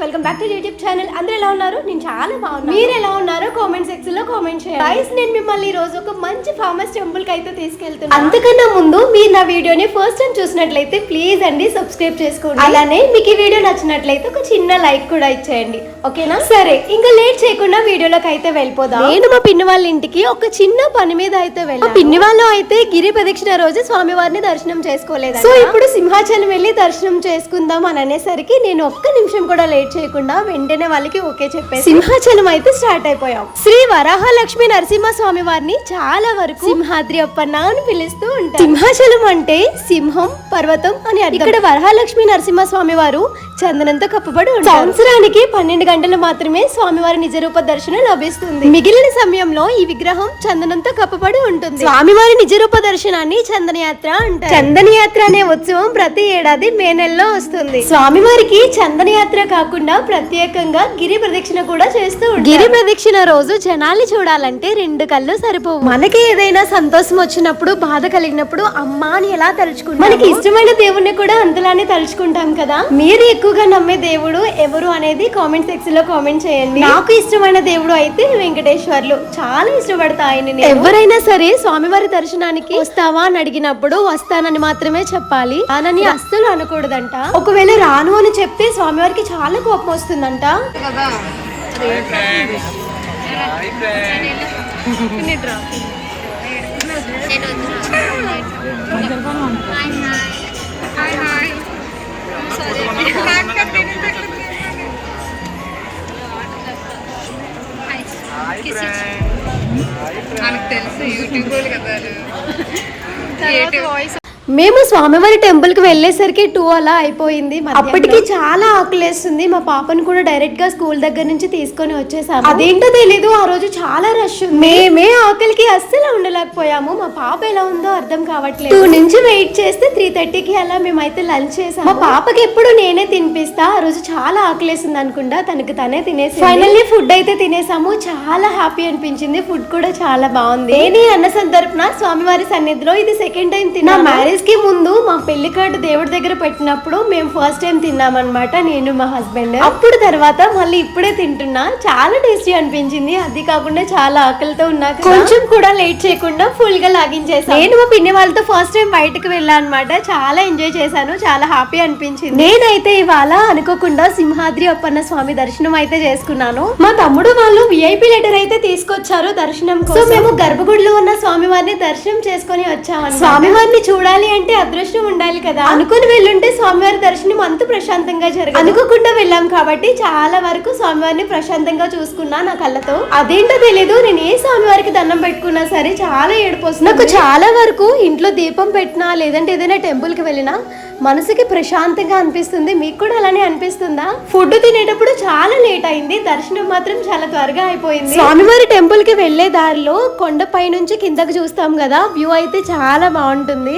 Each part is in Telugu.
Welcome back to YouTube channel అందరూ ఎలా ఉన్నారు? నేను చాలా బాగున్నాను. మీరు ఎలా ఉన్నారో? కామెంట్ సెక్షన్లో కామెంట్ చేయండి. గైస్ నేను మిమ్మల్ని ఈ రోజు ఒక మంచి ఫేమస్ టెంపుల్కి అయితే తీసుకెళ్తున్నాను. అంతకన్నా ముందు మీరు నా వీడియోని ఫస్ట్ టైం చూసినట్లయితే ప్లీజ్ అండి సబ్స్క్రైబ్ చేసుకోండి. అలానే మీకు ఈ వీడియో నచ్చినట్లయితే ఒక చిన్న లైక్ కూడా ఇచ్చేయండి. ఓకేనా? సరే ఇంకా లేట్ చేయకుండా వీడియోలోకి అయితే వెళ్ళిపోదాం. నేను మా పిన్ని వాళ్ళ ఇంటికి ఒక చిన్న పని మీద అయితే వెళ్ళాను. పిన్ని వాళ్ళు అయితే గిరి ప్రదక్షిణ రోజు స్వామివారిని దర్శనం చేసుకోలేదు సో ఇప్పుడు సింహాచలం వెళ్ళి దర్శనం చేసుకుందాం అని అనేసరికి నేను ఒక్క నిమిషం కూడా లేట్ చేయకుండా వెంటనే వాళ్ళకి ఓకే చెప్పేసి సింహాచలం అయితే స్టార్ట్ అయిపోయాం. శ్రీ వరాహలక్ష్మి నరసింహ స్వామి వారిని చాలా వరకు సింహాద్రి అప్పన్న అని పిలుస్తూ ఉంటారు. సింహాచలం అంటే సింహం పర్వతం అని. ఇక్కడ వరహాలక్ష్మి నరసింహ స్వామి వారు చందనంతో కప్పబడి ఉంటారు. సంవత్సరానికి పన్నెండు గంటలు మాత్రమే స్వామివారి నిజ రూప దర్శనం లభిస్తుంది. మిగిలిన సమయంలో ఈ విగ్రహం చందనంతో కప్పబడి ఉంటుంది. స్వామివారి నిజ రూప దర్శనాన్ని చందనయాత్ర అంటారు. చందనయాత్ర అనే ఉత్సవం ప్రతి ఏడాది మే నెలలో వస్తుంది. స్వామివారికి చందనయాత్ర కాకుండా ప్రత్యేకంగా గిరి ప్రదక్షిణ కూడా చేస్తూ గిరి ప్రదక్షిణ రోజు జనాల్ని చూడాలంటే రెండు కళ్ళు సరిపోవు. మనకి ఏదైనా సంతోషం వచ్చినప్పుడు బాధ కలిగినప్పుడు అమ్మా అని ఎలా తలుచుకుంటాం మనకి ఇష్టమైన దేవుణ్ణి కూడా అంతలానే తలుచుకుంటాం కదా? మీరు ఎక్కువగా నమ్మే దేవుడు ఎవరు అనేది కామెంట్ సెక్షన్లో కామెంట్ చేయండి. నాకు ఇష్టమైన దేవుడు అయితే వెంకటేశ్వర్లు. చాలా ఇష్టపడతా ఆయన ఎవరైనా సరే స్వామివారి దర్శనానికి వస్తావా అని అడిగినప్పుడు వస్తానని మాత్రమే చెప్పాలి. అనని అస్సలు అనకూడదంట. ఒకవేళ రాను అని చెప్తే స్వామివారికి చాలా కోపం వస్తుందంట? కదా హాయ్ హాయ్ మనకు తెలుసు యూట్యూబ్ కదా వాయిస్ మేము స్వామివారి టెంపుల్కి వెళ్ళేసరికి టూ అలా అయిపోయింది అప్పటికి చాలా ఆకలేస్తుంది. మా పాపను కూడా డైరెక్ట్గా స్కూల్ దగ్గర నుంచి తీసుకొని వచ్చేసాము. అదేంటో తెలీదు. ఆ రోజు చాలా రష్ ఉంది. మేమే ఆకలికి అస్సలు ఉండలేకపోయాము. మా పాప ఎలా ఉందో అర్థం కావట్లేదు. టూ నుంచి వెయిట్ చేస్తే త్రీ థర్టీకి అలా మేమైతే లంచ్ చేసాము. మా పాపకి ఎప్పుడు నేనే తినిపిస్తా. ఆ రోజు చాలా ఆకలేసింది అనుకుంటా. తనకి తనే తినేసి ఫైనల్లీ ఫుడ్ అయితే తినేసాము. చాలా హ్యాపీ అనిపించింది. ఫుడ్ కూడా చాలా బాగుంది. నేనే అన్న సందర్భన స్వామివారి సన్నిధిలో ఇది సెకండ్ టైం తిన్నా మ్యారేజ్ కి ముందు మా పెళ్ళి కార్డు దేవుడి దగ్గర పెట్టినప్పుడు మేము ఫస్ట్ టైం తిన్నామన్నమాట నేను మా హస్బెండ్ అప్పుడు తర్వాత మళ్ళీ ఇప్పుడే తింటున్నా. చాలా టేస్టీ అనిపించింది. అది కాకుండా చాలా ఆకలితో ఉన్నా. కొంచెం కూడా లేట్ చేయకుండా ఫుల్గా లాగించేసాను నేను మా పిన్ని వాళ్ళతో ఫస్ట్ టైం బయటకు వెళ్ళాను అనమాట చాలా ఎంజాయ్ చేశాను. చాలా హ్యాపీ అనిపించింది. నేనైతే ఇవాళ అనుకోకుండా సింహాద్రి అప్పన్న స్వామి దర్శనం అయితే చేసుకున్నాను. మా తమ్ముడు వాళ్ళు విఐపి లెటర్ అయితే తీసుకొచ్చారు దర్శనం కోసం. మేము గర్భగుడిలో ఉన్న స్వామివారిని దర్శనం చేసుకొని వచ్చాము స్వామివారిని చూడాలి అంటే అదృష్టం ఉండాలి కదా. అనుకుని వెళ్ళుంటే స్వామివారి దర్శనం అంత ప్రశాంతంగా జరగదు. అనుకోకుండా వెళ్ళాం కాబట్టి చాలా వరకు స్వామివారిని ప్రశాంతంగా చూసుకున్నా నా కళ్ళతో. అదేంటో తెలీదు. నేను ఏ స్వామివారికి దండం పెట్టుకున్నా సరే చాలా ఏడుపు నాకు చాలా వరకు ఇంట్లో దీపం పెట్టినా లేదంటే ఏదైనా టెంపుల్కి వెళ్ళినా మనసుకి ప్రశాంతంగా అనిపిస్తుంది. మీకు కూడా అలానే అనిపిస్తుందా? ఫుడ్ తినేటప్పుడు చాలా లేట్ అయింది. దర్శనం మాత్రం చాలా త్వరగా అయిపోయింది. స్వామివారి టెంపుల్కి వెళ్ళే దారిలో కొండపై నుంచి కిందకు చూస్తాం కదా. వ్యూ అయితే చాలా బాగుంటుంది.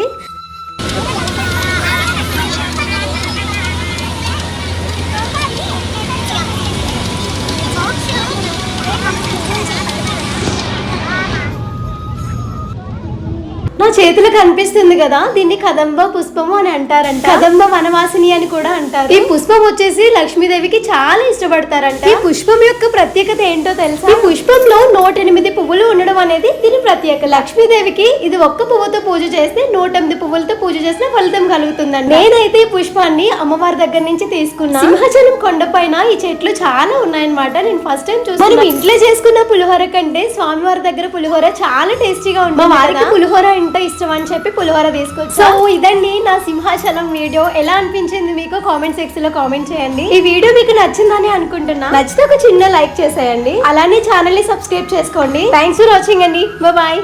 నా చేతులు కనిపిస్తుంది కదా దీన్ని కదంబ పుష్పము అని అంటారంట. కదంబ వనవాసిని అని కూడా అంటారు. ఈ పుష్పం వచ్చేసి లక్ష్మీదేవికి చాలా ఇష్టపడతారంట. ఈ పుష్పం యొక్క ప్రత్యేకత ఏంటో తెలుసా? ఈ పుష్పంలో నూట ఎనిమిది పువ్వులు ఉండడం అనేది దీని ప్రత్యేక లక్ష్మీదేవికి ఇది ఒక్క పువ్వుతో పూజ చేస్తే నూట ఎనిమిది పువ్వులతో పూజ చేసిన ఫలితం కలుగుతుందండి నేనైతే ఈ పుష్పాన్ని అమ్మవారి దగ్గర నుంచి తీసుకున్నా. సింహాచలం కొండపైన ఈ చెట్లు చాలా ఉన్నాయన్నమాట. నేను ఫస్ట్ టైం చూసి మనం ఇంట్లో చేసుకున్న పులిహోర కంటే స్వామివారి దగ్గర పులిహోర చాలా టేస్టీగా ఉంటుంది మా వారికి పులిహోర ఎంత ఇష్టం అని చెప్పి పులిహోర తీసుకొచ్చి. సో ఇదండి నా సింహాచలం వీడియో. ఎలా అనిపించింది మీకు? కామెంట్ సెక్షన్లో కామెంట్ చేయండి. ఈ వీడియో మీకు నచ్చిందని అనుకుంటున్నా. నచ్చితే ఒక చిన్న లైక్ చేసేయండి. అలానే ఛానల్ని సబ్స్క్రైబ్ చేసుకోండి. థ్యాంక్స్ ఫర్ వాచింగ్ అండి. బాయ్